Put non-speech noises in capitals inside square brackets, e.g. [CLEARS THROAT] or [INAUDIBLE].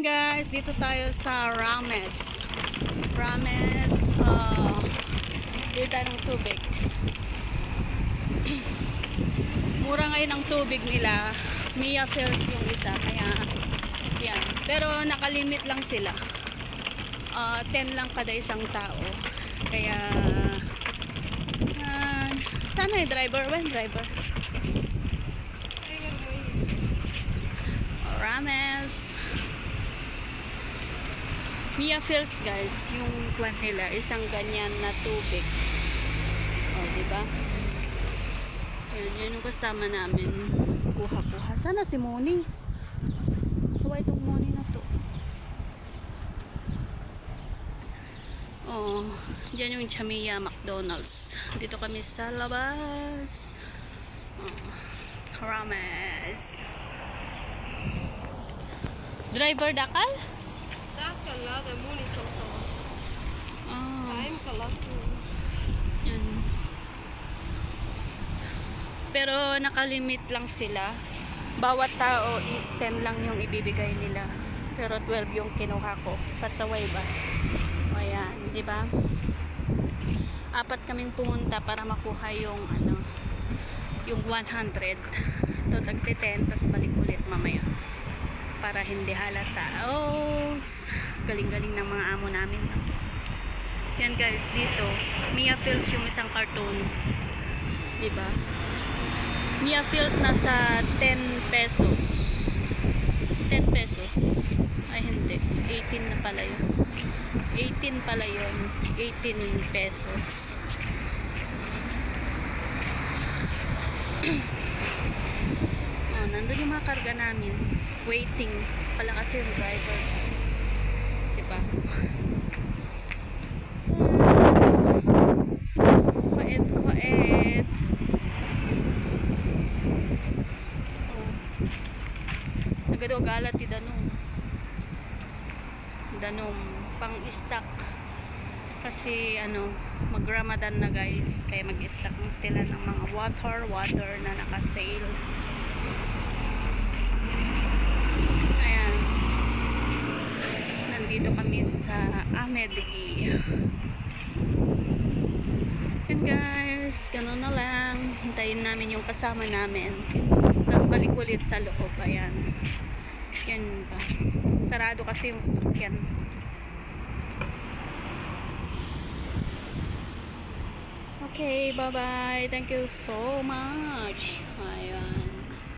Guys, dito tayo sa Rames. Rames, uh, dito tayo ng tubig. [CLEARS THROAT] Mura ngayon ang tubig nila. Mia Fells yung isa, kaya yan. Pero nakalimit lang sila. Uh, 10 lang kada isang tao. Kaya, uh, sana yung driver? When driver? Rames. Mia Feels guys, yung kwan nila, isang ganyan na tubig. O, oh, di ba? Yan, yan yung kasama namin. Kuha-kuha. Sana si Moni. Saway itong Moni na to. Oh, dyan yung Chamia McDonald's. Dito kami sa labas. Oh, Rames. Driver Dakal? Dakala, det er mulig også. Oh. Heim kalassen. Yan. Pero nakalimit lang sila. Bawat tao is 10 lang yung ibibigay nila. Pero 12 yung kinuha ko. Pasaway ba? O yan, di ba? Apat kaming pumunta para makuha yung ano, yung 100. Ito tagti 10, tapos balik ulit mamaya. Para hindi halata. Oh, galing-galing ng mga amo namin. Yan guys, dito. Mia Feels yung isang cartoon. 'Di ba? Mia Feels nasa 10 pesos. 10 pesos. Ay hindi, 18 na pala 'yun. 18 pala 'yun. 18 pesos. oh, [CLEARS THROAT] nandun yung mga karga namin. Waiting. Pala kasi yung driver. 'Di ba? Yes. Kuwait, kuwait. Oh. Nagadogalat ti Danom. Danom, pang stock. Kasi ano, mag-Ramadan na guys. Kaya mag-stock na sila ng mga water, water na naka-sale. Ayan. Nandito kami sa Amedi. Yan guys, ganun na lang. Hintayin namin yung kasama namin. Tapos balik ulit sa loob. Ayan. Yan ba. Sarado kasi yung sasakyan. Okay, bye-bye. Thank you so much. Bye.